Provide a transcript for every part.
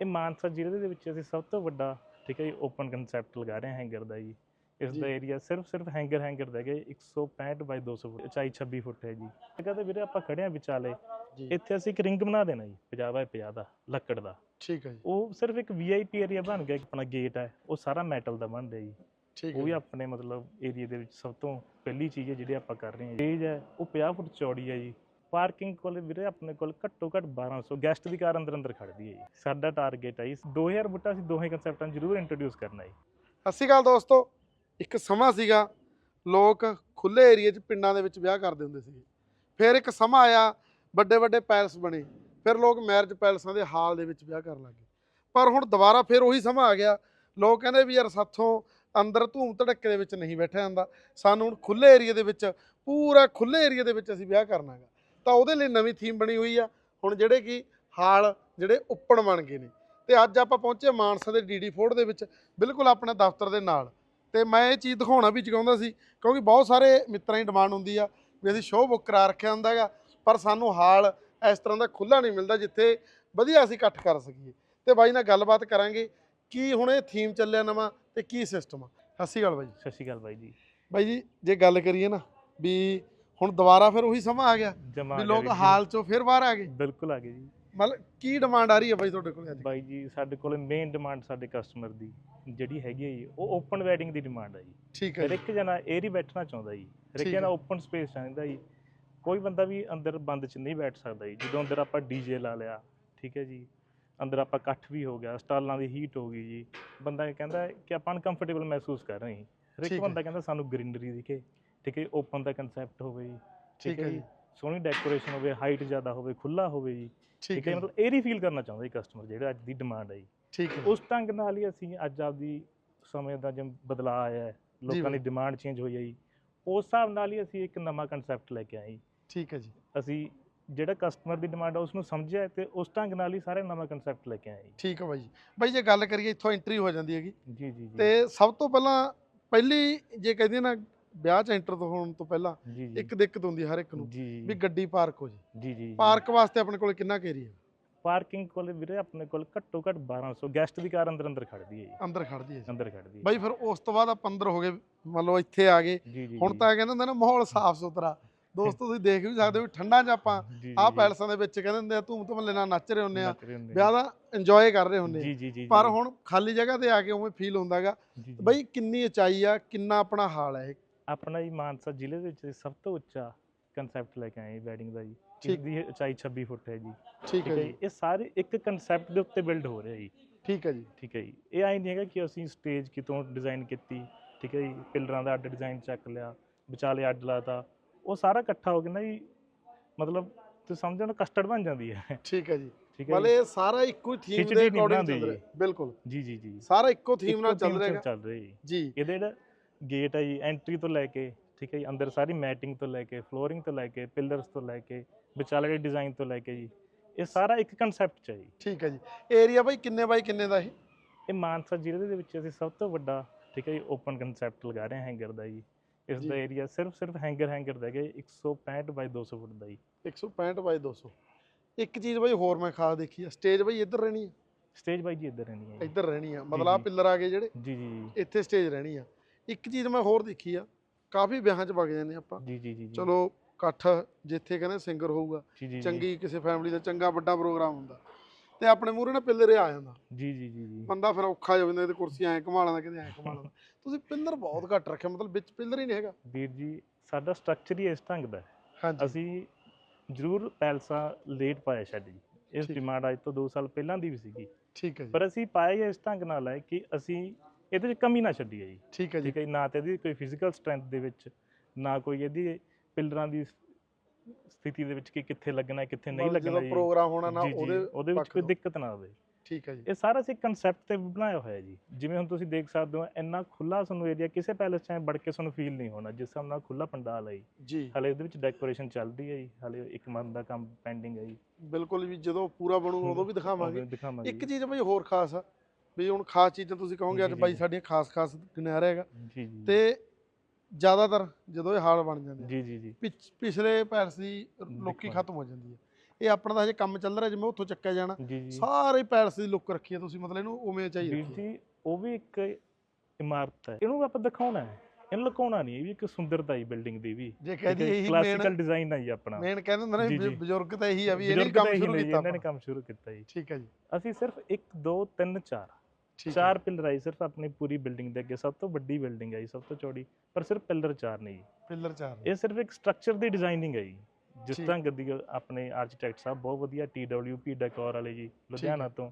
ਇਹ ਮਾਨਸਾ ਜ਼ਿਲ੍ਹੇ ਦੇ ਵਿੱਚ ਅਸੀਂ ਸਭ ਤੋਂ ਵੱਡਾ ਠੀਕ ਹੈ ਜੀ ਓਪਨ ਕਨਸੈਪਟ ਲਗਾ ਰਹੇ ਹਾਂ ਹੈਂਗਰ ਦਾ ਜੀ। ਇਸ ਦਾ। ਏਰੀਆ ਸਿਰਫ ਸਿਰਫ ਹੈਂਗਰ ਹੈਂਗਰ ਦਾ ਹੈਗਾ ਜੀ, 165 ਬਾਈ 200 ਫੁੱਟ ਉਚਾਈ 26 ਫੁੱਟ ਹੈ ਜੀ। ਜਗ੍ਹਾ ਤੇ ਵੀਰੇ ਆਪਾਂ ਖੜੇ ਹਾਂ ਵਿਚਾਲੇ। ਇੱਥੇ ਅਸੀਂ ਇੱਕ ਰਿੰਗ ਬਣਾ ਦੇਣਾ ਜੀ 50 ਬਾਈ 50 ਦਾ ਲੱਕੜ ਦਾ। ਠੀਕ ਹੈ ਜੀ। ਉਹ ਸਿਰਫ ਇੱਕ ਵੀਆਈਪੀ ਏਰੀਆ ਬਣ ਗਿਆ ਇੱਕ ਆਪਣਾ ਗੇਟ ਹੈ ਉਹ ਸਾਰਾ ਮੈਟਲ ਦਾ ਬਣ ਰਿਹਾ ਜੀ। ਠੀਕ ਉਹ ਹੈ ਵੀ ਜੀ, ਆਪਣੇ ਮਤਲਬ ਏਰੀਆ ਦੇ ਵਿੱਚ ਸਭ ਤੋਂ ਪਹਿਲੀ ਚੀਜ਼ ਹੈ ਜਿਹੜੀ ਆਪਾਂ ਕਰ ਰਹੇ ਹਾਂ ਸਟੇਜ ਹੈ ਉਹ 50 ਫੁੱਟ ਚੌੜੀ ਹੈ ਜੀ। ਪਾਰਕਿੰਗ ਕੋਲ ਵੀਰੇ ਆਪਣੇ ਕੋਲ ਘੱਟੋ ਘੱਟ 1200 ਗੈਸਟ ਦੀ ਕਾਰ ਅੰਦਰ ਅੰਦਰ ਖੜਦੀ ਹੈ ਜੀ। ਸਾਡਾ ਟਾਰਗੇਟ ਹੈ ਜੀ। 2000 ਬੁੱਟਾ ਅਸੀਂ ਦੋਹੇ ਕਨਸੈਪਟਾਂ ਜ਼ਰੂਰ ਇੰਟਰੋਡਿਊਸ ਕਰਨਾ ਹੈ ਸਤਿ ਸ਼੍ਰੀ ਅਕਾਲ ਦੋਸਤੋ। ਇੱਕ ਸਮਾਂ ਸੀਗਾ, ਲੋਕ ਖੁੱਲੇ ਏਰੀਏ 'ਚ ਪਿੰਡਾਂ ਦੇ ਵਿੱਚ ਵਿਆਹ ਕਰਦੇ ਹੁੰਦੇ ਸੀਗੇ। ਫਿਰ ਇੱਕ ਸਮਾਂ ਆਇਆ, ਵੱਡੇ ਵੱਡੇ ਪੈਲਸ ਬਣੇ। ਫਿਰ ਲੋਕ ਮੈਰਿਜ ਪੈਲਸਾਂ ਦੇ ਹਾਲ ਦੇ ਵਿੱਚ ਵਿਆਹ ਕਰਨ ਲੱਗੇ। ਪਰ ਹੁਣ ਦੁਬਾਰਾ ਫਿਰ ਉਹੀ ਸਮਾਂ ਆ ਗਿਆ। ਲੋਕ ਕਹਿੰਦੇ ਵੀ ਯਾਰ ਸਾਥੋਂ ਅੰਦਰ ਧੂਮ ਧੜੱਕੇ ਦੇ ਵਿੱਚ ਨਹੀਂ ਬੈਠਿਆ ਜਾਂਦਾ। ਸਾਨੂੰ ਹੁਣ ਖੁੱਲੇ ਏਰੀਏ ਦੇ ਵਿੱਚ, ਪੂਰਾ ਖੁੱਲੇ ਏਰੀਏ ਦੇ ਵਿੱਚ ਅਸੀਂ ਵਿਆਹ ਕਰਨਾ ਹੈਗਾ। ਤਾਂ ਉਹਦੇ ਲਈ ਨਵੀਂ ਥੀਮ ਬਣੀ ਹੋਈ ਆ। ਹੁਣ ਜਿਹੜੇ ਕਿ ਹਾਲ ਜਿਹੜੇ ਉੱਪਣ ਬਣ ਗਏ ਨੇ। ਤੇ ਅੱਜ ਆਪਾਂ ਪਹੁੰਚੇ ਮਾਨਸਾ ਦੇ ਡੀਡੀ ਫੋਰਟ ਦੇ ਵਿੱਚ ਬਿਲਕੁਲ ਆਪਣੇ ਦਫ਼ਤਰ ਦੇ ਨਾਲ। ਤੇ ਮੈਂ ਇਹ ਚੀਜ਼ ਦਿਖਾਉਣਾ ਵੀ ਚਾਹੁੰਦਾ ਸੀ ਕਿਉਂਕਿ ਬਹੁਤ ਸਾਰੇ ਮਿੱਤਰਾਂ ਦੀ ਡਿਮਾਂਡ ਹੁੰਦੀ ਆ ਵੀ ਅਸੀਂ ਸ਼ੋਅ ਬੁੱਕ ਕਰਾ ਰੱਖਿਆ ਹੁੰਦਾ ਹੈਗਾ ਪਰ ਸਾਨੂੰ ਹਾਲ ਇਸ ਤਰ੍ਹਾਂ ਦਾ ਖੁੱਲਾ ਨਹੀਂ ਮਿਲਦਾ ਜਿੱਥੇ ਵਧੀਆ ਅਸੀਂ ਇਕੱਠ ਕਰ ਸਕੀਏ। ਤੇ ਬਾਈ ਨਾਲ ਗੱਲਬਾਤ ਕਰਾਂਗੇ ਕੀ ਹੁਣ ਇਹ ਥੀਮ ਚੱਲਿਆ ਨਵਾਂ ਤੇ ਕੀ ਸਿਸਟਮ ਆ। ਸਤਿ ਸ਼੍ਰੀ ਅਕਾਲ ਬਾਈ ਸਤਿ ਸ਼੍ਰੀ ਅਕਾਲ ਬਾਈ ਜੀ। ਬਾਈ ਜੀ ਜੇ ਗੱਲ ਕਰੀਏ ਨਾ ਵੀ ਹੁਣ ਦੁਬਾਰਾ ਫਿਰ ਉਹੀ ਸਮਾਂ ਆ ਗਿਆ ਵੀ ਲੋਕ ਹਾਲ ਚੋਂ ਫਿਰ ਬਾਹਰ ਆ ਗਏ। ਬਿਲਕੁਲ ਆ ਗਏ ਜੀ। ਮਤਲਬ ਕੀ ਡਿਮਾਂਡ ਆ ਰਹੀ ਹੈ ਬਾਈ ਤੁਹਾਡੇ ਕੋਲ ਅੱਜ? ਬਾਈ ਜੀ ਸਾਡੇ ਕੋਲ ਮੇਨ ਡਿਮਾਂਡ ਸਾਡੇ ਕਸਟਮਰ ਦੀ ਜਿਹੜੀ ਹੈਗੀ ਹੈ ਜੀ ਉਹ ਓਪਨ ਵੈਡਿੰਗ ਦੀ ਡਿਮਾਂਡ ਹੈ ਜੀ। ਠੀਕ ਹੈ ਹਰ ਇੱਕ ਜਣਾ ਏਰ ਹੀ ਬੈਠਣਾ ਚਾਹੁੰਦਾ ਜੀ। ਹਰ ਇੱਕ ਜਣਾ। ਓਪਨ ਸਪੇਸ ਚਾਹੁੰਦਾ ਜੀ। ਕੋਈ ਬੰਦਾ ਵੀ ਅੰਦਰ ਬੰਦ ਚ ਨਹੀਂ ਬੈਠ ਸਕਦਾ ਜੀ। ਜਦੋਂ ਅੰਦਰ ਆਪਾਂ ਡੀਜੇ ਲਾ ਲਿਆ ਠੀਕ ਹੈ ਜੀ। ਅੰਦਰ ਆਪਾਂ ਇਕੱਠ ਵੀ ਹੋ ਗਿਆ ਸਟਾਲਾਂ ਦੀ ਹੀਟ ਹੋ ਗਈ ਜੀ। ਬੰਦਾ ਇਹ ਕਹਿੰਦਾ ਕਿ ਆਪਾਂ ਅਨਕੰਫਰਟੇਬਲ ਮਹਿਸੂਸ ਕਰ ਰਹੇ ਹਾਂ ਹਰ ਇੱਕ। ਬੰਦਾ ਕਹਿੰਦਾ ਸਾਨੂੰ ਗ੍ਰੀਨਰੀ ਦਿਖੇ। ਠੀਕ ਹੈ ਓਪਨ ਦਾ ਕਨਸੈਪਟ ਹੋਵੇ ਜੀ ਠੀਕ ਹੈ ਜੀ ਸੋਹਣੀ ਡੈਕੋਰੇਸ਼ਨ ਹੋਵੇ ਹਾਈਟ ਜ਼ਿਆਦਾ ਹੋਵੇ ਖੁੱਲਾ ਹੋਵੇ ਜੀ ਠੀਕ ਹੈ ਮਤਲਬ ਏਰ ਫੀਲ ਕਰਨਾ ਚਾਹੁੰਦਾ ਜੀ ਕਸਟਮਰ ਜਿਹੜਾ ਅੱਜ ਦੀ ਡਿਮਾਂਡ ਹੈ ਜੀ। ਠੀਕ ਹੈ ਉਸ ਢੰਗ ਨਾਲ ਹੀ ਅਸੀਂ ਅੱਜ ਆਪਦੀ ਸਮੇਂ ਦਾ ਜਿਵੇਂ ਬਦਲਾਅ ਆਇਆ ਹੈ ਲੋਕਾਂ ਦੀ। ਡਿਮਾਂਡ ਚੇਂਜ ਹੋਈ ਹੈ ਜੀ ਉਸ ਹਿਸਾਬ ਨਾਲ ਹੀ ਅਸੀਂ ਇੱਕ ਨਵਾਂ ਕਨਸੈਪਟ ਲੈ ਕੇ ਆਏ ਜੀ। ਠੀਕ ਹੈ ਜੀ। ਅਸੀਂ ਜਿਹੜਾ ਕਸਟਮਰ ਦੀ ਡਿਮਾਂਡ ਹੈ ਉਸ ਨੂੰ ਸਮਝਿਆ ਤੇ ਉਸ ਢੰਗ ਨਾਲ ਹੀ ਸਾਰੇ ਨਵਾਂ ਕਨਸੈਪਟ ਲੈ ਕੇ ਆਏ ਜੀ। ਠੀਕ ਹੈ ਬਾਈ ਬਾਈ ਜੇ ਗੱਲ ਕਰੀਏ ਇੱਥੋਂ ਐਂਟਰੀ ਹੋ ਜਾਂਦੀ ਹੈਗੀ। ਜੀ ਜੀ ਜੀ। ਤੇ ਸਭ ਤੋਂ ਪਹਿਲਾਂ ਪਹਿਲੀ ਜੇ ਕਹਿੰਦੇ ਨਾ ਵਿਆਹ 'ਚ ਐਂਟਰ ਹੋਣ ਤੋਂ ਪਹਿਲਾਂ ਇੱਕ ਦਿੱਕਤ ਹੁੰਦੀ ਹੈ ਹਰ ਇੱਕ ਨੂੰ ਵੀ ਗੱਡੀ ਪਾਰਕ ਹੋ ਜੇ। ਜੀ ਜੀ ਪਾਰਕ ਵਾਸਤੇ ਆਪਣੇ ਕੋਲ ਕਿੰਨਾ ਏਰੀਆ ਪਾਰਕਿੰਗ ਕੋਲ ਵੀਰੇ ਆਪਣੇ ਕੋਲ ਘੱਟੋ ਘੱਟ 1200 ਗੈਸਟ ਦੀ ਕਾਰ ਅੰਦਰ ਅੰਦਰ ਖੜਦੀ ਹੈ ਜੀ। ਅੰਦਰ ਖੜਦੀ ਹੈ। ਅੰਦਰ ਖੜਦੀ ਹੈ। ਬਾਈ ਫਿਰ ਉਸ ਤੋਂ ਬਾਅਦ ਆਪਾਂ ਅੰਦਰ ਹੋ ਗਏ ਮੰਨ ਲਓ ਇੱਥੇ ਆ ਗਏ। ਹੁਣ। ਤਾਂ ਕਹਿੰਦੇ ਹੁੰਦੇ ਨਾ ਮਾਹੌਲ ਸਾਫ਼ ਸੁਥਰਾ। ਦੋਸਤੋ ਤੁਸੀਂ ਦੇਖ ਵੀ ਸਕਦੇ ਹੋ ਠੰਡਾਂ 'ਚ ਆਪਾਂ ਜੀ। ਪੈਲਸਾਂ ਦੇ ਵਿੱਚ ਕਹਿੰਦੇ ਹੁੰਦੇ ਆ ਧੂਮ ਧਮਲੇ ਨਾਲ ਨੱਚ ਰਹੇ ਹੁੰਦੇ ਆ। ਵਿਆਹ ਦਾ ਇੰਜੋਏ ਕਰ ਰਹੇ ਹੁੰਦੇ ਆ। ਪਰ ਹੁਣ ਖਾਲੀ ਜਗ੍ਹਾ ਤੇ ਆ ਕੇ ਉਵੇਂ ਫੀਲ ਹੁੰਦਾਗਾ। ਬਈ ਕਿੰਨੀ ਉਚਾਈ ਆ ਕਿੰਨਾ ਆਪਣਾ ਹਾਲ ਹੈ ਆਪਣਾ ਜੀ ਮਾਨਸਾ ਜ਼ਿਲ੍ਹੇ ਦੇ ਵਿੱਚ ਸਭ ਤੋਂ ਉੱਚਾ ਕਨਸੈਪਟ ਲੈ ਕੇ ਆਏ ਵੈਡਿੰਗ ਦਾ ਜੀ। ਠੀਕ। ਇਸ ਦੀ ਉਚਾਈ 26 ਫੁੱਟ ਹੈ ਜੀ। ਠੀਕ ਹੈ ਜੀ। ਜੀ। ਇਹ ਸਾਰੇ ਇੱਕ ਕਨਸੈਪਟ ਦੇ ਉੱਤੇ ਬਿਲਡ ਹੋ ਰਿਹਾ ਜੀ। ਠੀਕ ਹੈ ਜੀ। ਠੀਕ ਹੈ ਜੀ। ਇਹ ਆਈ ਨਹੀਂ ਹੈਗਾ ਕਿ ਅਸੀਂ ਸਟੇਜ ਕਿਤੋਂ ਡਿਜ਼ਾਈਨ ਕੀਤੀ। ਠੀਕ ਹੈ ਜੀ। ਪਿਲਰਾਂ ਦਾ ਅੱਡ ਡਿਜ਼ਾਈਨ ਚੱਕ ਲਿਆ ਵਿਚਾਲੇ ਅੱਡ ਲਾਤਾ। ਉਹ ਸਾਰਾ ਇਕੱਠਾ ਹੋ ਕੇ ਨਾ ਜੀ ਮਤਲਬ ਤੁਸੀਂ ਸਮਝੋ ਨਾ ਕਸਟਰਡ ਬਣ ਜਾਂਦੀ ਹੈ। ਠੀਕ ਹੈ ਜੀ। ਠੀਕ ਹੈ ਮਤਲਬ ਜੀ ਇਹ ਸਾਰਾ ਇੱਕੋ ਹੀ ਥੀਮ ਖਿਚੜੀ ਦੇ ਨਹੀਂ ਅਕੋਰਡਿੰਗ ਬਣਾਉਂਦੇ ਚੱਲ ਰਿਹਾ। ਬਿਲਕੁਲ। ਜੀ ਜੀ ਜੀ। ਸਾਰਾ ਇੱਕੋ ਥੀਮ ਨਾਲ ਇੱਕੋ ਚੱਲ theme ਚੱਲ ਰਿਹਾ ਜੀ। ਜੀ। ਇਹਦੇ ਜਿਹੜਾ ਗੇਟ ਹੈ ਜੀ ਐਂਟਰੀ ਤੋਂ ਲੈ ਕੇ ਠੀਕ ਹੈ ਜੀ ਅੰਦਰ ਸਾਰੀ ਮੈਟਿੰਗ ਤੋਂ ਲੈ ਕੇ ਫਲੋਰਿੰਗ ਤੋਂ ਲੈ ਕੇ ਪਿਲਰਸ ਤੋਂ ਲੈ ਕੇ ਵਿਚਾਲੇ ਦੇ ਡਿਜ਼ਾਈਨ ਤੋਂ ਲੈ ਕੇ ਜੀ। ਇਹ ਸਾਰਾ ਇੱਕ ਕਨਸੈਪਟ ਚ ਹੈ ਜੀ। ਠੀਕ ਹੈ ਜੀ। ਏਰੀਆ ਬਾਈ ਕਿੰਨੇ ਬਾਈ ਕਿੰਨੇ ਦਾ ਇਹ? ਇਹ ਮਾਨਸਾ ਜ਼ਿਲ੍ਹੇ ਦੇ ਵਿੱਚ ਅਸੀਂ ਸਭ ਤੋਂ ਵੱਡਾ ਠੀਕ ਹੈ ਜੀ ਓਪਨ ਕਨਸੈਪਟ ਲਗਾ ਰਹੇ ਹਾਂ ਹੈਂਗਰ ਦਾ ਜੀ। ਇਸ ਦਾ। ਏਰੀਆ ਸਿਰਫ ਸਿਰਫ ਹੈਂਗਰ ਹੈਂਗਰ ਦਾ ਹੈਗਾ ਜੀ, 165 ਬਾਈ 200 ਫੁੱਟ ਦਾ ਜੀ। 165 ਬਾਈ 200 ਇੱਕ ਚੀਜ਼ ਬਾਈ ਹੋਰ ਮੈਂ ਖਾਸ ਦੇਖੀ ਆ ਸਟੇਜ ਬਾਈ ਇੱਧਰ ਰਹਿਣੀ ਆ? ਸਟੇਜ ਬਾਈ ਜੀ ਇੱਧਰ ਰਹਿਣੀ ਹੈ ਜੀ। ਇੱਧਰ ਰਹਿਣੀ ਆ ਮਤਲਬ ਆ। ਪਿੱਲਰ ਆ ਗਏ ਜਿਹੜੇ? ਜੀ ਜੀ ਇੱਥੇ ਸਟੇਜ ਰਹਿਣੀ ਆ। ਇੱਕ ਚੀਜ਼ ਮੈਂ ਹੋਰ ਦੇਖੀ ਆ ਕਾਫੀ ਵਿਆਹਾਂ 'ਚ ਵਗ ਜਾਂਦੇ ਆਪਾਂ। ਜੀ ਜੀ ਜੀ ਚਲੋ ਇਕੱਠ ਜਿੱਥੇ ਕਹਿੰਦੇ ਸਿੰਗਰ ਹੋਊਗਾ ਚੰਗੀ ਕਿਸੇ ਫੈਮਿਲੀ ਦਾ ਚੰਗਾ ਵੱਡਾ ਪ੍ਰੋਗਰਾਮ ਹੁੰਦਾ ਤੇ ਆਪਣੇ ਮੂਹਰੇ ਨਾ ਪਿੱਲਰ ਆ ਜਾਂਦਾ। ਜੀ ਜੀ ਜੀ ਜੀ। ਬੰਦਾ ਫਿਰ ਔਖਾ ਹੋ ਜਾਂਦਾ ਤੇ ਕੁਰਸੀ ਐਂ ਘੁਮਾ ਲੈਂਦਾ ਕਿਤੇ ਐਂ ਘੁਮਾ ਲੈਂਦਾ। ਤੁਸੀਂ ਪਿੱਲਰ ਬਹੁਤ ਘੱਟ ਰੱਖਿਆ ਮਤਲਬ ਵਿੱਚ ਪਿੱਲਰ ਹੀ ਨਹੀਂ ਹੈਗਾ। ਵੀਰ ਜੀ ਸਾਡਾ ਸਟਰਕਚਰ ਹੀ ਇਸ ਢੰਗ ਦਾ ਹੈ। ਹਾਂਜੀ। ਅਸੀਂ ਜ਼ਰੂਰ ਪੈਲਸਾਂ ਲੇਟ ਪਾਇਆ ਛੱਡ ਜੀ। ਇਸ। ਡਿਮਾਂਡ ਅੱਜ ਤੋਂ 2 ਸਾਲ ਪਹਿਲਾਂ ਦੀ ਵੀ ਸੀਗੀ। ਠੀਕ ਹੈ ਜੀ। ਪਰ ਅਸੀਂ ਪਾਇਆ ਇਸ ਢੰਗ ਨਾਲ ਹੈ ਕਿ ਅਸੀਂ ਇਹਦੇ 'ਚ ਕਮੀ ਨਾ ਛੱਡੀਏ ਜੀ। ਠੀਕ ਹੈ ਜੀ। ਠੀਕ ਹੈ ਜੀ, ਨਾ ਤੇ ਇਹਦੀ ਕੋਈ ਫਿਜ਼ੀਕਲ ਸਟਰੈਂਥ ਦੇ ਵਿੱਚ ਨਾ ਕੋਈ ਇਹਦੀ ਪਿਲਰਾਂ ਦੀ ਸਥਿਤੀ ਦੇ ਵਿੱਚ ਕਿ ਕਿੱਥੇ ਲੱਗਣਾ ਹੈ, ਕਿੱਥੇ ਨਹੀਂ ਮਤਲਬ ਲੱਗਣਾ ਜਦੋਂ ਜੀ। ਪ੍ਰੋਗਰਾਮ ਹੋਣਾ ਨਾ ਜੀ, ਜੀ, ਉਹਦੇ ਉਹਦੇ ਵਿੱਚ ਪੱਖ ਕੋਈ ਤੋਂ। ਦਿੱਕਤ ਨਾ ਆਵੇ। ਠੀਕ ਹੈ ਜੀ। ਇਹ ਸਾਰਾ ਅਸੀਂ ਕਨਸੈਪਟ ਤੇ ਬਣਾਇਆ ਹੋਇਆ ਜੀ। ਜਿਵੇਂ ਹੁਣ ਤੁਸੀਂ ਦੇਖ ਸਕਦੇ ਹੋ ਇੰਨਾ ਖੁੱਲਾ ਤੁਹਾਨੂੰ ਏਰੀਆ ਕਿਸੇ ਪੈਲਸ 'ਚ ਐਂ ਵੜ ਕੇ ਤੁਹਾਨੂੰ ਫੀਲ ਨਹੀਂ ਹੋਣਾ ਜਿਸ ਹਿਸਾਬ ਨਾਲ ਖੁੱਲਾ ਪੰਡਾਲ ਹੈ ਜੀ। ਜੀ। ਹਲੇ ਇਹਦੇ ਵਿੱਚ ਡੈਕੋਰੇਸ਼ਨ ਚੱਲਦੀ ਹੈ ਜੀ ਹਲੇ ਇੱਕ ਮੰਥ ਦਾ ਕੰਮ ਪੈਂਡਿੰਗ ਹੈ ਜੀ। ਬਿਲਕੁਲ ਵੀ ਜਦੋਂ ਪੂਰਾ ਬਣੂਗਾ ਉਦੋਂ ਵੀ ਦਿਖਾਵਾਂਗੇ। ਦਿਖਾਵਾਂਗੇ ਇੱਕ ਚੀਜ਼ ਬਈ ਹੋਰ ਖਾਸ ਆ ਵੀ ਹੁਣ ਖਾਸ ਚੀਜ਼ਾਂ ਤੁਸੀਂ ਕਹੋਗੇ ਅੱਜ ਬਾਈ। ਸਾਡੀਆਂ ਖਾਸ ਖਾਸ ਗਿਣਿਆ ਹੈਗਾ। ਜੀ ਜੀ। ਤੇ ਜ਼ਿਆਦਾਤਰ ਜਦੋਂ ਇਹ ਹਾਲ ਬਣ ਜਾਂਦੇ ਜੀ ਜੀ ਜੀ। ਪਿਛ- ਪਿਛਲੇ ਪੈਰਸ ਦੀ ਲੋਕੀ। ਖਤਮ ਹੋ ਜਾਂਦੀ ਹੈ ਇਹ ਆਪਣਾ ਤਾਂ ਹਜੇ ਕੰਮ ਚੱਲ ਰਿਹਾ ਜਿਵੇਂ ਉੱਥੋਂ ਚੱਕਿਆ ਜਾਣਾ। ਸਾਰੇ ਪੈਲਸ ਦੀ ਲੁੱਕ ਰੱਖੀ ਹੈ ਤੁਸੀਂ ਮਤਲਬ ਇਹਨੂੰ ਉਵੇਂ ਚਾਹੀਏ ਜੀ ਉਹ ਵੀ ਇੱਕ ਇਮਾਰਤ ਹੈ। ਇਹਨੂੰ ਆਪਾਂ ਦਿਖਾਉਣਾ ਹੈ। ਇਹਨੂੰ ਲੁਕਾਉਣਾ ਨਹੀਂ ਇਹ ਵੀ ਇੱਕ ਸੁੰਦਰਤਾ ਹੈ ਬਿਲਡਿੰਗ ਦੀ ਵੀ। ਜੇ ਕਹਦੀ ਇਹੀ ਕਲਾਸੀਕਲ ਡਿਜ਼ਾਈਨ ਹੈ ਜੀ ਆਪਣਾ। ਮੇਨ ਕਹਿੰਦੇ ਹੁੰਦੇ ਨੇ। ਬਜ਼ੁਰਗ ਤਾਂ ਇਹੀ ਆ ਵੀ ਇਹਨੇ ਕੰਮ ਸ਼ੁਰੂ ਕੀਤਾ ਇਹਨਾਂ ਨੇ। ਕੰਮ ਸ਼ੁਰੂ ਕੀਤਾ ਜੀ। ਠੀਕ ਹੈ ਜੀ। ਅਸੀਂ ਸਿਰਫ 1 2 3 4 ਠੀਕ ਹੈ ਚਾਰ ਪਿਲਰ ਆਈ ਸਿਰਫ ਆਪਣੀ ਪੂਰੀ ਬਿਲਡਿੰਗ ਦੇ ਅੱਗੇ ਸਭ ਤੋਂ ਵੱਡੀ ਬਿਲਡਿੰਗ ਹੈ ਜੀ ਸਭ ਤੋਂ ਚੌੜੀ ਪਰ ਸਿਰਫ ਪਿਲਰ ਚਾਰ ਨੇ ਜੀ ਪਿੱਲਰ ਚਾਰ ਨੇ। ਇਹ ਸਿਰਫ ਇੱਕ ਸਟਰਕਚਰ ਦੀ ਡਿਜ਼ਾਈਨਿੰਗ ਹੈ ਜੀ ਜਿਸ। ਤਰ੍ਹਾਂ ਗੱਦੀ ਆਪਣੇ ਆਰਕੀਟੈਕਟ ਸਾਹਿਬ ਬਹੁਤ ਵਧੀਆ TWP ਡੈਕੋਰ ਵਾਲੇ ਜੀ ਲੁਧਿਆਣਾ ਤੋਂ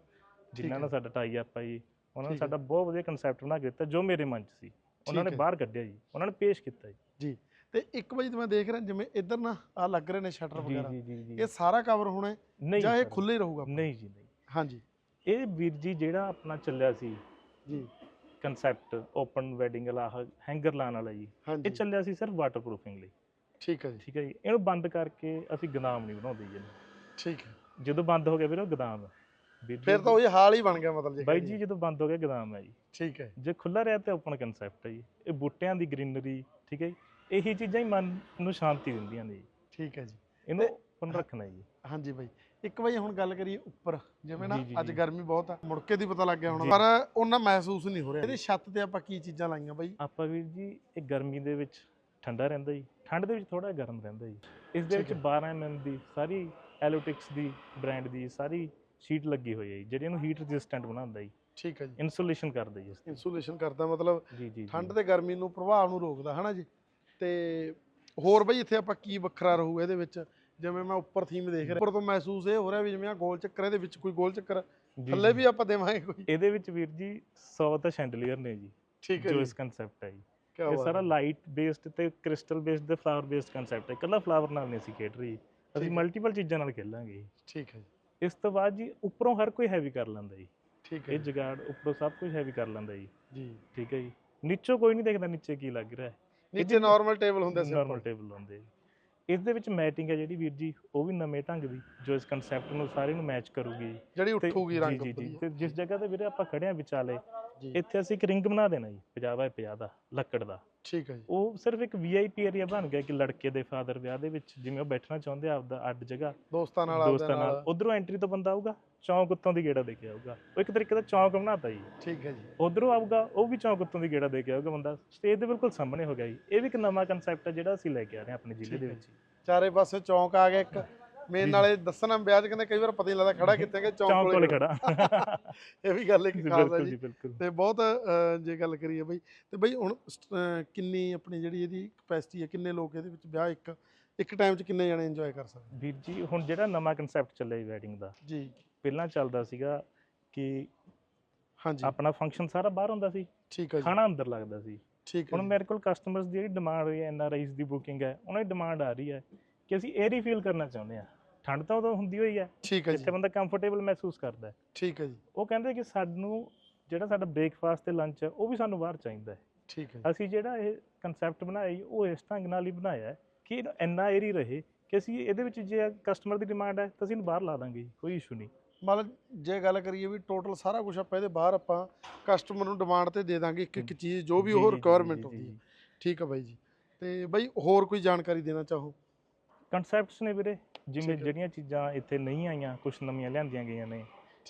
ਜਿਨ੍ਹਾਂ। ਨਾਲ ਸਾਡਾ ਟਾਈ ਹੈ ਜੀ ਉਹਨਾਂ ਨੇ। ਸਾਡਾ ਬਹੁਤ ਵਧੀਆ ਕਨਸੈਪਟ ਬਣਾ ਕੇ ਦਿੱਤਾ ਜੋ ਮੇਰੇ ਮਨ 'ਚ ਸੀ ਉਹਨਾਂ ਨੇ। ਬਾਹਰ ਕੱਢਿਆ ਜੀ ਉਹਨਾਂ ਨੇ ਪੇਸ਼ ਕੀਤਾ ਜੀ ਤੇ ਇੱਕ ਵਜੇ ਮੈਂ ਦੇਖ ਰਿਹਾ ਜਿਵੇਂ ਇੱਧਰ ਨਾ ਆ ਲੱਗ ਰਹੇ ਨੇ ਸ਼ਟਰ ਜੀ ਵਗੈਰਾ ਜੀ ਜੀ ਜੀ ਇਹ ਸਾਰਾ ਕਵਰ ਹੋਣਾ ਜਾਂ ਇਹ ਖੁੱਲੇ ਹੀ ਰਹੂਗਾ? ਨਹੀਂ ਜੀ ਨਹੀਂ ਹਾਂਜੀ ਇਹ ਵੀਰ ਜੀ ਜਿਹੜਾ ਆਪਣਾ ਚੱਲਿਆ ਸੀ ਜੀ। ਕਨਸੈਪਟ ਓਪਨ ਵੈਡਿੰਗ ਵਾਲਾ ਹੈਂਗਰ ਲਾਣ ਵਾਲਾ ਜੀ। ਇਹ ਹਾਂਜੀ ਚੱਲਿਆ ਸੀ ਸਿਰਫ ਵਾਟਰਪ੍ਰੂਫਿੰਗ ਲਈ। ਠੀਕ ਹੈ ਜੀ। ਠੀਕ ਹੈ ਜੀ। ਇਹਨੂੰ ਬੰਦ ਕਰਕੇ ਅਸੀਂ ਗਦਾਮ ਨਹੀਂ ਬਣਾਉਂਦੇ ਜੀ ਇਹਨੂੰ। ਠੀਕ ਹੈ। ਜਦੋਂ ਬੰਦ ਹੋ ਗਿਆ ਵੀਰ ਉਹ ਗਦਾਮ। ਹੈ ਵੀਰ ਜੀ, ਫਿਰ ਤਾਂ ਉਹ ਇਹ ਹਾਲ ਹੀ ਬਣ ਗਿਆ ਮਤਲਬ ਜੇ ਬਾਈ। ਜੀ ਜਦੋਂ ਬੰਦ ਹੋ ਗਿਆ ਗਦਾਮ ਹੈ ਜੀ। ਠੀਕ ਹੈ। ਜੇ ਖੁੱਲਾ ਰਿਹਾ ਤੇ ਓਪਨ ਕਨਸੈਪਟ ਹੈ ਜੀ। ਇਹ ਬੂਟਿਆਂ ਦੀ ਗ੍ਰੀਨਰੀ ਠੀਕ ਹੈ ਜੀ। ਇਹੀ ਚੀਜ਼ਾਂ ਹੀ ਮਨ ਨੂੰ ਸ਼ਾਂਤੀ ਦਿੰਦੀਆਂ ਨੇ ਜੀ। ਠੀਕ ਹੈ ਜੀ। ਇਹਨੂੰ ਤੇ- ਓਪਨ ਰੱਖਣਾ ਜੀ। ਹਾਂਜੀ ਬਾਈ। ਇੱਕ ਵਾਰੀ ਹੁਣ ਗੱਲ ਕਰੀਏ ਉੱਪਰ ਜਿਵੇਂ ਨਾ ਅੱਜ। ਗਰਮੀ ਬਹੁਤ ਆ ਮੁੜ ਕੇ ਦੀ ਪਤਾ ਲੱਗ ਗਿਆ ਹੁਣ। ਪਰ ਉਹਨਾਂ ਮਹਿਸੂਸ ਨਹੀਂ ਹੋ ਰਿਹਾ। ਇਹਦੀ ਛੱਤ ਤੇ ਆਪਾਂ ਕੀ ਚੀਜ਼ਾਂ ਲਾਈਆਂ ਬਾਈ? ਆਪਾਂ ਵੀਰ ਜੀ ਇਹ ਗਰਮੀ ਦੇ ਵਿੱਚ ਠੰਡਾ ਰਹਿੰਦਾ ਜੀ। ਠੰਡ ਦੇ ਵਿੱਚ ਥੋੜਾ ਗਰਮ ਰਹਿੰਦਾ ਜੀ। ਇਸ ਦੇ ਵਿੱਚ 12 mm ਦੀ ਸਾਰੀ ਐਲੋਟਿਕਸ ਦੀ ਬ੍ਰਾਂਡ ਦੀ ਸਾਰੀ ਸ਼ੀਟ ਲੱਗੀ ਹੋਈ ਹੈ ਜੀ ਜਿਹੜੀ ਇਹਨੂੰ ਹੀਟ ਰੈਜ਼ਿਸਟੈਂਟ ਬਣਾਉਂਦਾ ਜੀ। ਠੀਕ ਹੈ ਜੀ। ਇਨਸੂਲੇਸ਼ਨ ਕਰਦਾ ਜੀ। ਇਨਸੂਲੇਸ਼ਨ ਕਰਦਾ ਮਤਲਬ ਜੀ ਜੀ ਜੀ। ਠੰਡ ਤੇ ਗਰਮੀ ਨੂੰ ਪ੍ਰਭਾਵ ਨੂੰ ਰੋਕਦਾ ਹਨਾ ਜੀ? ਤੇ ਹੋਰ ਬਈ ਇੱਥੇ ਆਪਾਂ ਕੀ ਵੱਖਰਾ ਰਹੂ ਇਹਦੇ ਵਿੱਚ? ਜਿਵੇਂ ਮੈਂ ਉੱਪਰ ਥੀਮ ਦੇਖ ਰਿਹਾ ਉੱਪਰ ਤੋਂ ਮਹਿਸੂਸ ਇਹ ਹੋ ਰਿਹਾ ਵੀ ਜਿਵੇਂ ਆ ਗੋਲ ਚੱਕਰ ਇਹਦੇ ਵਿੱਚ ਕੋਈ ਗੋਲ ਚੱਕਰ ਥੱਲੇ। ਵੀ ਆਪਾਂ ਦੇਵਾਂਗੇ ਕੋਈ। ਇਹਦੇ ਵਿੱਚ ਵੀਰ ਜੀ 100 ਤਾਂ ਸ਼ੈਂਡਲੀਅਰ ਨੇ ਜੀ ਠੀਕ ਹੈ ਜੋ ਇਸ ਕਨਸੈਪਟ ਹੈ ਜੀ। ਇਹ ਸਾਰਾ। ਲਾਈਟ ਬੇਸਡ ਤੇ ਕ੍ਰਿਸਟਲ ਬੇਸਡ ਤੇ ਫਲਾਵਰ ਬੇਸਡ ਕਨਸੈਪਟ ਹੈ। ਇਕੱਲਾ ਫਲਾਵਰ ਨਾਲ ਨਹੀਂ ਅਸੀਂ ਖੇਡ ਰਹੀ ਅਸੀਂ। ਮਲਟੀਪਲ ਚੀਜ਼ਾਂ ਨਾਲ ਖੇਲਾਂਗੇ। ਠੀਕ ਹੈ ਜੀ। ਇਸ ਤੋਂ ਬਾਅਦ ਜੀ ਉੱਪਰੋਂ ਹਰ ਕੋਈ ਹੈਵੀ ਕਰ ਲੈਂਦਾ ਜੀ। ਠੀਕ ਹੈ ਇਹ। ਜਗਾੜ ਉੱਪਰੋਂ ਸਭ ਕੁਝ ਹੈਵੀ ਕਰ ਲੈਂਦਾ ਜੀ। ਜੀ। ਠੀਕ ਹੈ ਜੀ। ਨੀਚੋਂ ਕੋਈ ਨਹੀਂ ਦੇਖਦਾ ਨੀਚੇ ਕੀ ਲੱਗ ਰਿਹਾ ਹੈ। ਨੀਚੇ ਨਾਰਮਲ ਟੇਬਲ ਹੁੰਦਾ ਸੀ ਨਾਰਮਲ ਟੇਬਲ ਹੁੰਦੇ ਇਸ ਦੇ ਵਿੱਚ ਮੈਟਿੰਗ ਹੈ ਜਿਹੜੀ ਵੀਰ ਜੀ ਉਹ ਵੀ ਨਵੇਂ ਢੰਗ ਦੀ ਜੋ ਇਸ ਕਨਸੈਪਟ ਨੂੰ ਸਾਰੇ ਨੂੰ ਮੈਚ ਕਰੂਗੀ ਜਿਹੜੀ ਉੱਠੂਗੀ ਰੰਗ ਜੀ ਜੀ। ਤੇ ਜਿਸ ਜਗ੍ਹਾ ਤੇ ਵੀਰੇ ਆਪਾਂ ਖੜੇ ਆ ਵਿਚਾਲੇ ਇੱਥੇ ਅਸੀਂ ਇੱਕ ਰਿੰਗ ਬਣਾ ਦੇਣਾ ਜੀ 50 ਬਾਏ 50 ਦਾ ਲੱਕੜ ਦਾ। ਠੀਕ ਹੈ ਜੀ। ਉਹ ਸਿਰਫ ਇੱਕ ਵੀਆਈਪੀ ਏਰੀਆ ਬਣ ਗਿਆ ਕਿ ਲੜਕੇ ਦੇ ਫਾਦਰ ਵਿਆਹ ਦੇ ਵਿੱਚ ਜਿਵੇਂ ਉਹ ਬੈਠਣਾ ਚਾਹੁੰਦੇ ਆ ਆਪਦਾ ਅੱਡ ਜਗ੍ਹਾ। ਦੋਸਤਾਂ ਨਾਲ ਆਪਦੇ ਦੋਸਤਾਂ ਨਾਲ। ਉਧਰੋਂ ਐਂਟਰੀ ਤੋਂ ਬੰਦਾ ਆਊਗਾ ਚੌਂਕ ਉੱਤੋਂ ਦੀ ਗੇੜਾ ਦੇ ਕੇ ਆਊਗਾ। ਉਹ ਇੱਕ ਤਰੀਕੇ ਦਾ ਚੌਂਕ ਬਣਾਤਾ ਜੀ। ਠੀਕ ਹੈ ਜੀ। ਉਧਰੋਂ ਆਊਗਾ ਉਹ ਵੀ ਚੌਂਕ ਉੱਤੋਂ ਦੀ ਗੇੜਾ ਦੇ ਕੇ ਆਊਗਾ ਬੰਦਾ। ਸਟੇਜ ਦੇ ਬਿਲਕੁਲ ਸਾਹਮਣੇ ਹੋ ਗਿਆ ਜੀ। ਇਹ ਵੀ ਇੱਕ ਨਵਾਂ ਕਨਸੈਪਟ ਹੈ ਜਿਹੜਾ ਅਸੀਂ ਲੈ ਕੇ ਆ ਰਹੇ ਹਾਂ ਆਪਣੇ ਜ਼ਿਲ੍ਹੇ ਦੇ। ਵਿੱਚ। ਚਾਰੇ ਪਾਸੇ ਚੌਂਕ ਆ ਗਿਆ ਇੱਕ। ਮੇਨ। ਨਾਲੇ ਦੱਸਣਾ ਵਿਆਹ 'ਚ ਕਹਿੰਦੇ ਕਈ ਵਾਰ ਪਤਾ ਨਹੀਂ ਲੱਗਦਾ ਖੜਾ ਕਿੱਥੇ ਕਿ ਚੌਂਕ ਕੋਲੇ ਖੜਾ। ਇਹ ਵੀ ਗੱਲ ਇੱਕ ਖਾਸ ਹੈ ਜੀ। ਤੇ ਬਹੁਤ ਜੇ ਗੱਲ ਕਰੀਏ ਬਈ ਤੇ ਬਈ ਹੁਣ ਕਿੰਨੀ ਆਪਣੀ ਜਿਹੜੀ ਇਹਦੀ ਕਪੈਸਿਟੀ ਹੈ ਕਿੰਨੇ ਲੋਕ ਇਹਦੇ ਵਿੱਚ ਵਿਆਹ ਇੱਕ ਇੱਕ ਟਾਈਮ 'ਚ ਕਿੰਨੇ ਜਣੇ ਇੰਜੋਏ ਕਰ ਸਕਦੇ ਵੀਰ ਜੀ ਹੁਣ ਜਿਹੜਾ ਨਵਾਂ ਕਨਸੈਪਟ ਚੱਲਿਆ ਵੈਡਿੰਗ ਦਾ ਜੀ। ਪਹਿਲਾਂ ਚੱਲਦਾ ਸੀਗਾ ਕਿ ਹਾਂਜੀ। ਆਪਣਾ ਫੰਕਸ਼ਨ ਸਾਰਾ ਬਾਹਰ ਹੁੰਦਾ ਸੀ। ਠੀਕ ਹੈ ਜੀ। ਖਾਣਾ ਅੰਦਰ ਲੱਗਦਾ ਸੀ। ਠੀਕ ਹੈ ਹੁਣ ਮੇਰੇ ਕੋਲ ਕਸਟਮਰਸ ਦੀ ਜਿਹੜੀ ਡਿਮਾਂਡ ਹੋਈ ਹੈ ਐਨਆਰਆਈਜ਼ ਦੀ ਬੁਕਿੰਗ ਹੈ ਉਹਨਾਂ ਦੀ ਡਿਮਾਂਡ ਆ ਰਹੀ ਹੈ ਕਿ ਅਸੀਂ 에ਅਰੀ ਫੀਲ ਕਰਨਾ ਚਾਹੁੰਦੇ ਆ ਠੰਡ ਤਾਂ ਉਦੋਂ ਹੁੰਦੀ ਹੋਈ ਹੈ ਠੀਕ ਹੈ ਜਿੱਥੇ ਜੀ। ਬੰਦਾ ਕੰਫਰਟੇਬਲ ਮਹਿਸੂਸ ਕਰਦਾ ਹੈ। ਠੀਕ ਹੈ ਜੀ। ਉਹ ਕਹਿੰਦੇ ਕਿ ਸਾਨੂੰ ਜਿਹੜਾ ਸਾਡਾ ਬ੍ਰੇਕਫਾਸਟ ਤੇ ਲੰਚ ਹੈ ਉਹ ਵੀ ਸਾਨੂੰ ਬਾਹਰ ਚਾਹੀਦਾ ਹੈ। ਠੀਕ ਹੈ ਜੀ, ਅਸੀਂ ਜਿਹੜਾ ਇਹ ਕਨਸੈਪਟ ਬਣਾਇਆ ਜੀ, ਉਹ ਇਸ ਢੰਗ ਨਾਲ ਹੀ ਬਣਾਇਆ ਹੈ ਕਿ ਇਹਨੂੰ ਇੰਨਾ ਏਰੀ ਰਹੇ ਕਿ ਅਸੀਂ ਇਹਦੇ ਵਿੱਚ ਜੇ ਕਸਟਮਰ ਦੀ ਡਿਮਾਂਡ ਹੈ ਤਾਂ ਅਸੀਂ ਇਹਨੂੰ ਬਾਹਰ ਲਾ ਦਾਂਗੇ ਜੀ, ਕੋਈ ਇਸ਼ੂ ਨਹੀਂ। ਮਤਲਬ ਜੇ ਗੱਲ ਕਰੀਏ ਵੀ ਟੋਟਲ ਸਾਰਾ ਕੁਝ ਆਪਾਂ ਇਹਦੇ ਬਾਹਰ ਆਪਾਂ ਕਸਟਮਰ ਨੂੰ ਡਿਮਾਂਡ ਤੇ ਦੇ ਦਾਂਗੇ ਇੱਕ ਇੱਕ ਚੀਜ਼ ਜੋ ਵੀ ਜੀ, ਉਹ ਜੀ, ਜੀ, ਰਿਕੁਆਇਰਮੈਂਟ ਜੀ, ਹੁੰਦੀ ਹੈ। ਜੀ। ਠੀਕ ਹੈ ਬਾਈ ਜੀ। ਤੇ ਬਾਈ ਹੋਰ ਕੋਈ ਜਾਣਕਾਰੀ ਦੇਣਾ ਚਾਹੋ? ਕਨਸੈਪਟਸ ਨੇ ਵੀਰੇ ਜਿਵੇਂ। ਜਿਹੜੀਆਂ ਚੀਜ਼ਾਂ ਇੱਥੇ ਨਹੀਂ ਆਈਆਂ ਕੁਝ ਨਵੀਆਂ ਲਿਆਂਦੀਆਂ ਗਈਆਂ ਨੇ।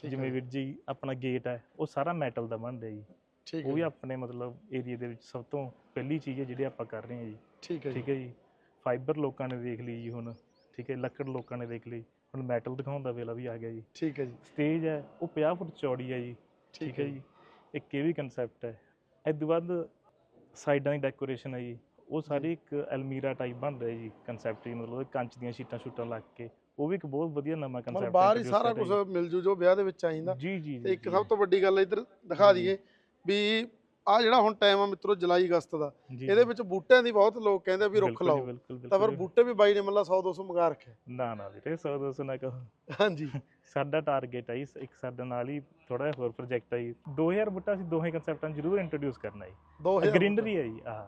ਜਿਵੇਂ ਵੀਰ ਜੀ ਆਪਣਾ ਗੇਟ ਹੈ ਉਹ ਸਾਰਾ ਮੈਟਲ ਦਾ ਬਣ ਰਿਹਾ ਜੀ। ਠੀਕ ਉਹ ਵੀ ਆਪਣੇ ਮਤਲਬ ਏਰੀਆ ਦੇ ਵਿੱਚ ਸਭ ਤੋਂ ਪਹਿਲੀ ਚੀਜ਼ ਹੈ ਜਿਹੜੀ ਆਪਾਂ ਕਰ ਰਹੇ ਹਾਂ ਜੀ। ਠੀਕ ਹੈ ਜੀ। ਠੀਕ ਹੈ ਜੀ। ਫਾਈਬਰ ਲੋਕਾਂ ਨੇ ਦੇਖ ਲਈ ਜੀ ਹੁਣ। ਠੀਕ ਹੈ ਲੱਕੜ ਲੋਕਾਂ ਨੇ ਦੇਖ ਲਈ। ਹੁਣ ਮੈਟਲ ਦਿਖਾਉਣ ਦਾ ਵੇਲਾ ਵੀ ਆ ਗਿਆ ਜੀ। ਠੀਕ ਹੈ ਜੀ। ਸਟੇਜ ਹੈ ਉਹ 50 ਫੁੱਟ ਚੌੜੀ ਹੈ ਜੀ। ਠੀਕ ਹੈ ਜੀ। ਇੱਕ ਇਹ ਵੀ ਕਨਸੈਪਟ ਹੈ। ਇਸ ਤੋਂ ਬਾਅਦ ਸਾਈਡਾਂ ਦੀ ਡੈਕੋਰੇਸ਼ਨ ਹੈ ਜੀ। ਉਹ ਸਾਰੀ ਇੱਕ ਅਲਮੀਰਾ ਟਾਈਪ ਬਣ ਰਿਹਾ ਜੀ ਕਨਸੈਪਟ ਜੀ ਮਤਲਬ ਕੰਚ ਦੀਆਂ ਸ਼ੀਟਾਂ ਸ਼ੂਟਾਂ ਲੱਗ ਕੇ। ਉਹ ਵੀ ਇੱਕ ਬਹੁਤ ਵਧੀਆ ਨਵਾਂ ਕਨਸੈਪਟ ਬਾਹਰ ਹੀ ਸਾਰਾ ਕੁਝ ਮਿਲ ਜੂ ਜੋ ਵਿਆਹ ਦੇ ਵਿੱਚ ਚਾਹੀਦਾ ਜੀ ਜੀ ਤੇ ਇੱਕ ਸਭ ਤੋਂ ਵੱਡੀ ਗੱਲ ਇੱਧਰ ਦਿਖਾ। ਦਈਏ ਵੀ ਆ ਜਿਹੜਾ ਹੁਣ ਟਾਈਮ ਆ ਮਿੱਤਰੋ ਜੁਲਾਈ ਅਗਸਤ ਦਾ ਇਹਦੇ। ਵਿੱਚ ਬੂਟਿਆਂ ਦੀ ਬਹੁਤ ਲੋਕ ਕਹਿੰਦੇ ਵੀ ਰੁੱਖ ਲਾਓ। ਤਾਂ ਬਿਲਕੁਲ। ਬੂਟੇ ਵੀ ਬਾਈ ਨੇ ਮਤਲਬ 100 200 ਮੰਗਾ ਰੱਖਿਆ। ਨਾ ਨਾ ਵੀਰੇ 100 200 ਨਾ ਕਹੋ। ਹਾਂਜੀ। ਸਾਡਾ ਟਾਰਗੇਟ ਹੈ ਇੱਕ ਸਾਡਾ ਨਾਲ ਹੀ ਥੋੜਾ ਜਿਹਾ ਹੋਰ ਪ੍ਰੋਜੈਕਟ ਹੈ ਜੀ। 2000 ਬੂਟਾ ਅਸੀਂ ਦੋਹੇ ਕਨਸੈਪਟਾਂ ਜ਼ਰੂਰ ਇੰਟਰੋਡਿਊਸ ਕਰਨਾ ਹੈ 2000 ਗ੍ਰੀਨਰੀ ਹੈ ਜੀ ਆਹ।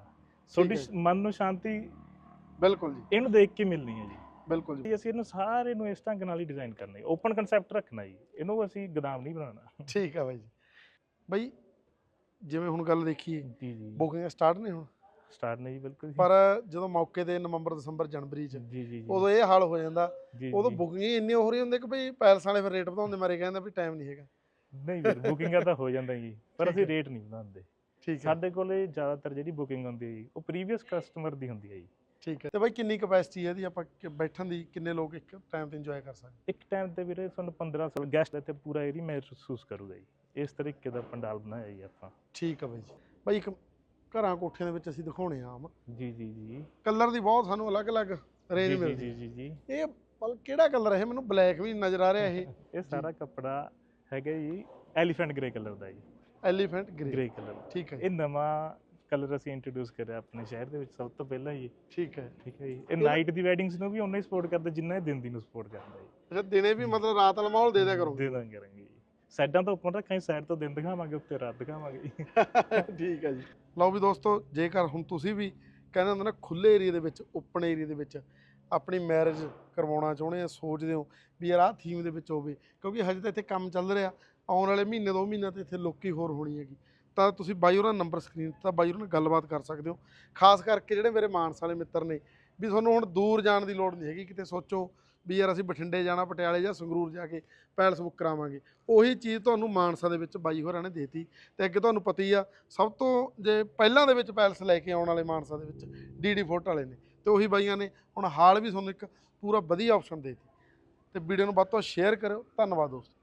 ਤੁਹਾਡੀ ਮਨ ਨੂੰ ਸ਼ਾਂਤੀ ਬਿਲਕੁਲ ਜੀ। ਇਹਨੂੰ ਦੇਖ ਕੇ ਮਿਲਣੀ ਹੈ ਜੀ। ਬਿਲਕੁਲ ਜੀ। ਅਸੀਂ ਇਹਨੂੰ ਸਾਰੇ ਨੂੰ ਇਸ ਢੰਗ ਨਾਲ ਹੀ ਡਿਜ਼ਾਈਨ ਕਰਨਾ ਹੈ। ਓਪਨ ਕਨਸੈਪਟ ਰੱਖਣਾ ਜੀ। ਇਹਨੂੰ ਅਸੀਂ ਗਦਾਮ ਨਹੀਂ ਬਣਾਉਣਾ। ਠੀਕ ਆ ਬਾਈ ਜੀ। ਬਾਈ ਜਿਵੇਂ ਹੁਣ ਗੱਲ ਦੇਖੀਏ ਜੀ ਜੀ। ਬੁਕਿੰਗ ਸਟਾਰਟ ਨੇ ਹੁਣ। ਸਟਾਰਟ ਨੇ ਜੀ ਬਿਲਕੁਲ ਪਰ ਜਦੋਂ ਮੌਕੇ ਤੇ ਨਵੰਬਰ ਦਸੰਬਰ ਜਨਵਰੀ ਚ ਜੀ ਜੀ ਉਦੋਂ ਇਹ ਹਾਲ ਹੋ ਜਾਂਦਾ। ਉਦੋਂ। ਬੁਕਿੰਗ ਇੰਨੀ ਹੋ ਰਹੀ ਹੁੰਦੀ ਕਿ ਭਈ ਪੈਲਸ ਵਾਲੇ ਫਿਰ ਰੇਟ ਵਧਾਉਂਦੇ ਮਾਰੇ ਕਹਿੰਦੇ ਵੀ ਟਾਈਮ ਨਹੀਂ ਹੈਗਾ। ਨਹੀਂ ਵੀਰ ਬੁਕਿੰਗਾਂ ਤਾਂ ਹੋ ਜਾਂਦਾ ਜੀ। ਪਰ ਅਸੀਂ। ਰੇਟ ਨਹੀਂ ਵਧਾਉਂਦੇ ਠੀਕ ਹੈ। ਸਾਡੇ ਕੋਲੇ ਜ਼ਿਆਦਾਤਰ ਜਿਹੜੀ ਬੁਕਿੰਗ ਹੁੰਦੀ ਹੈ ਜੀ ਉਹ ਪ੍ਰੀਵੀਅਸ ਕਸਟਮਰ ਦੀ ਹੁੰਦੀ ਹੈ ਜੀ। ਠੀਕ ਹੈ। ਤੇ ਬਾਈ ਕਿੰਨੀ ਕਪੈਸਿਟੀ ਹੈ ਇਹਦੀ? ਆਪਾਂ ਕਿ- ਬੈਠਣ ਦੀ ਕਿੰਨੇ ਲੋਕ ਇੱਕ ਟਾਈਮ ਤੇ ਇੰਜੋਏ ਕਰ ਸਕਦੇ? ਇੱਕ ਟਾਈਮ ਤੇ ਵੀਰੇ ਤੁਹਾਨੂੰ 1500 ਗੈਸਟ ਇੱਥੇ ਪੂਰਾ ਏਰੀਆ ਮਹਿਸੂਸ ਕਰੂਗਾ ਜੀ। ਇਸ ਤਰੀਕੇ ਦਾ ਪੰਡਾਲ ਬਣਾਇਆ ਜੀ ਆਪਾਂ। ਠੀਕ ਹੈ ਬਾਈ ਜੀ। ਬਾਈ ਇੱਕ ਘਰਾਂ ਕੋਠਿਆਂ ਦੇ ਵਿੱਚ ਅਸੀਂ ਦਿਖਾਉਣੇ ਆ ਆਮ। ਜੀ ਜੀ ਜੀ। ਕਲਰ ਦੀ ਬਹੁਤ ਸਾਨੂੰ ਅਲੱਗ-ਅਲੱਗ ਰੇਂਜ ਜੀ, ਮਿਲਦੀ ਜੀ ਜੀ ਜੀ। ਇਹ ਮਤਲਬ ਕਿਹੜਾ ਕਲਰ ਹੈ? ਮੈਨੂੰ ਬਲੈਕ ਵੀ ਨਜ਼ਰ ਆ ਰਿਹਾ ਇਹ। ਇਹ ਸਾਰਾ ਕੱਪੜਾ ਹੈਗਾ ਜੀ ਐਲੀਫੈਂਟ ਗ੍ਰੇ ਕਲਰ ਦਾ ਜੀ। ਐਲੀਫੈਂਟ ਗ੍ਰੇ ਗ੍ਰੇ ਕਲਰ ਠੀਕ ਹੈ ਇਹ ਨਵਾਂ ਕਲਰ ਅਸੀਂ ਇੰਟਰੋਡਿਊਸ ਕਰਿਆ ਆਪਣੇ ਸ਼ਹਿਰ ਦੇ ਵਿੱਚ ਸਭ ਤੋਂ ਪਹਿਲਾਂ ਜੀ ਠੀਕ ਹੈ। ਠੀਕ ਹੈ ਜੀ। ਇਹ ਨਾਈਟ ਦੀ ਵੈਡਿੰਗਸ ਨੂੰ ਵੀ ਉਨਾ ਹੀ ਸਪੋਰਟ ਕਰਦਾ ਜਿੰਨਾ ਇਹ ਦਿਨ ਦੀ ਨੂੰ ਸਪੋਰਟ ਕਰਦਾ ਜੀ। ਅੱਛਾ ਦਿਨੇ ਵੀ ਮਤਲਬ ਰਾਤ ਵਾਲਾ ਮਾਹੌਲ ਦੇ ਦਿਆ ਕਰੋਗੇ ਦੇ ਦਾਂਗੇ ਕਰਾਂਗੇ ਜੀ। ਸਾਈਡਾਂ ਤੋਂ ਉੱਪਰ ਰੱਖਾਂਗੇ ਸਾਈਡ ਤੋਂ ਦਿਨ ਦਿਖਾਵਾਂਗੇ ਉੱਤੇ ਰਾਤ ਦਿਖਾਵਾਂਗੇ ਜੀ। ਠੀਕ ਹੈ ਜੀ। ਲਓ ਵੀ ਦੋਸਤੋ ਜੇਕਰ ਹੁਣ ਤੁਸੀਂ ਵੀ ਕਹਿੰਦੇ ਹੁੰਦੇ ਨਾ ਖੁੱਲੇ ਏਰੀਆ ਦੇ ਵਿੱਚ ਓਪਨ ਏਰੀਆ ਦੇ ਵਿੱਚ ਆਪਣੀ ਮੈਰਿਜ ਕਰਵਾਉਣਾ ਚਾਹੁੰਦੇ ਆ ਸੋਚਦੇ ਹੋ ਵੀ ਯਾਰ ਆਹ ਥੀਮ ਦੇ ਵਿੱਚ ਹੋਵੇ ਕਿਉਂਕਿ ਹਜੇ ਤਾਂ ਇੱਥੇ ਕੰਮ ਚੱਲ ਰਿਹਾ। ਆਉਣ ਵਾਲੇ ਮਹੀਨੇ ਦੋ ਮਹੀਨਿਆਂ ਤੇ ਇੱਥੇ ਲੋਕੀ ਹੋਰ ਹੋਣੀ ਹੈਗੀ। ਤਾਂ ਤੁਸੀਂ ਬਾਈ ਉਹਨਾਂ ਨੰਬਰ ਸਕਰੀਨ ਤੇ ਤਾਂ ਬਾਈ ਉਹਨਾਂ ਨਾਲ ਗੱਲਬਾਤ ਕਰ ਸਕਦੇ ਹੋ। ਖਾਸ ਕਰਕੇ ਜਿਹੜੇ ਮੇਰੇ ਮਾਨਸ ਵਾਲੇ ਮਿੱਤਰ ਨੇ, ਵੀ ਤੁਹਾਨੂੰ ਹੁਣ ਦੂਰ ਜਾਣ ਦੀ ਲੋੜ ਨਹੀਂ ਹੈਗੀ, ਕਿਤੇ ਸੋਚੋ ਵੀ ਯਾਰ ਅਸੀਂ ਬਠਿੰਡੇ ਜਾਣਾ, ਪਟਿਆਲੇ ਜਾਂ ਸੰਗਰੂਰ ਜਾ ਕੇ ਪੈਲਸ ਬੁੱਕ ਕਰਾਵਾਂਗੇ। ਉਹੀ ਚੀਜ਼ ਤੁਹਾਨੂੰ ਮਾਨਸਾ ਦੇ ਵਿੱਚ ਬਾਈ ਹੋਰਾਂ ਨੇ ਦੇਤੀ ਤੇ ਅੱਗੇ ਤੁਹਾਨੂੰ ਪਤਾ ਹੀ ਆ, ਸਭ ਤੋਂ ਜੇ ਪਹਿਲਾਂ ਦੇ ਵਿੱਚ ਪੈਲਸ ਲੈ ਕੇ ਆਉਣ ਵਾਲੇ ਮਾਨਸਾ ਦੇ ਵਿੱਚ ਡੀਡੀ ਫੋਰਟ ਵਾਲੇ ਨੇ। ਤੇ ਉਹੀ ਬਾਈਆਂ ਨੇ ਹੁਣ ਹਾਲ ਵੀ ਤੁਹਾਨੂੰ ਇੱਕ ਪੂਰਾ ਵਧੀਆ ਆਪਸ਼ਨ ਦੇਤੀ। ਤੇ ਵੀਡੀਓ ਨੂੰ ਵੱਧ ਤੋਂ ਸ਼ੇਅਰ ਕਰਿਓ। ਧੰਨਵਾਦ ਦੋਸਤੋ।